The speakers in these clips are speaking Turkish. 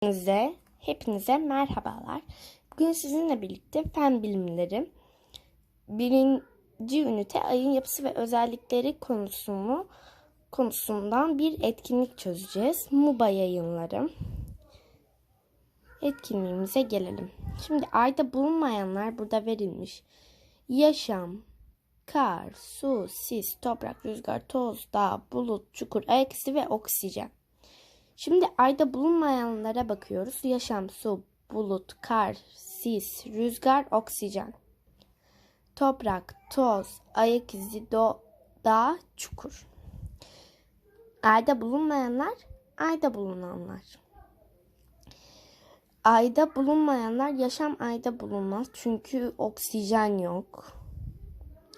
Hepinize, hepinize merhabalar. Bugün sizinle birlikte fen bilimleri birinci ünite ayın yapısı ve özellikleri konusunu konusundan bir etkinlik çözeceğiz. MUBA yayınları. Etkinliğimize gelelim. Şimdi ayda bulunmayanlar burada verilmiş. Yaşam, kar, su, sis, toprak, rüzgar, toz, dağ, bulut, çukur, izi ve oksijen. Şimdi ayda bulunmayanlara bakıyoruz. Yaşam, su, bulut, kar, sis, rüzgar, oksijen. Toprak, toz, ayak izi, do, dağ, çukur. Ayda bulunmayanlar, ayda bulunanlar. Ayda bulunmayanlar yaşam ayda bulunmaz. Çünkü oksijen yok.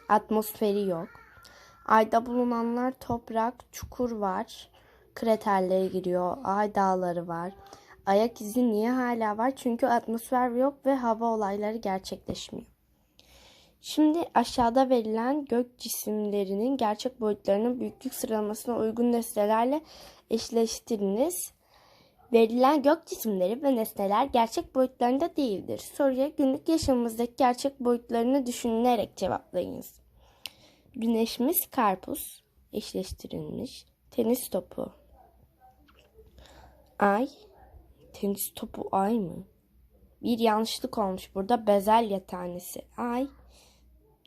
Atmosferi yok. Ayda bulunanlar toprak, çukur var. Kraterlere giriyor. Ay dağları var. Ayak izi niye hala var? Çünkü atmosfer yok ve hava olayları gerçekleşmiyor. Şimdi aşağıda verilen gök cisimlerinin gerçek boyutlarının büyüklük sıralamasına uygun nesnelerle eşleştiriniz. Verilen gök cisimleri ve nesneler gerçek boyutlarında değildir. Soruya günlük yaşamımızdaki gerçek boyutlarını düşünülerek cevaplayınız. Güneşimiz karpuz eşleştirilmiş. Tenis topu. Ay. Tenis topu ay mı? Bir yanlışlık olmuş burada. Bezelye tanesi. Ay.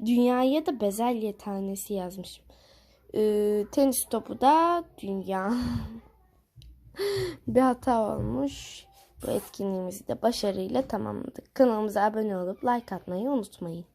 Dünyaya da bezelye tanesi yazmışım. Ee, tenis topu da dünya. bir hata olmuş. Bu etkinliğimizi de başarıyla tamamladık. Kanalımıza abone olup like atmayı unutmayın.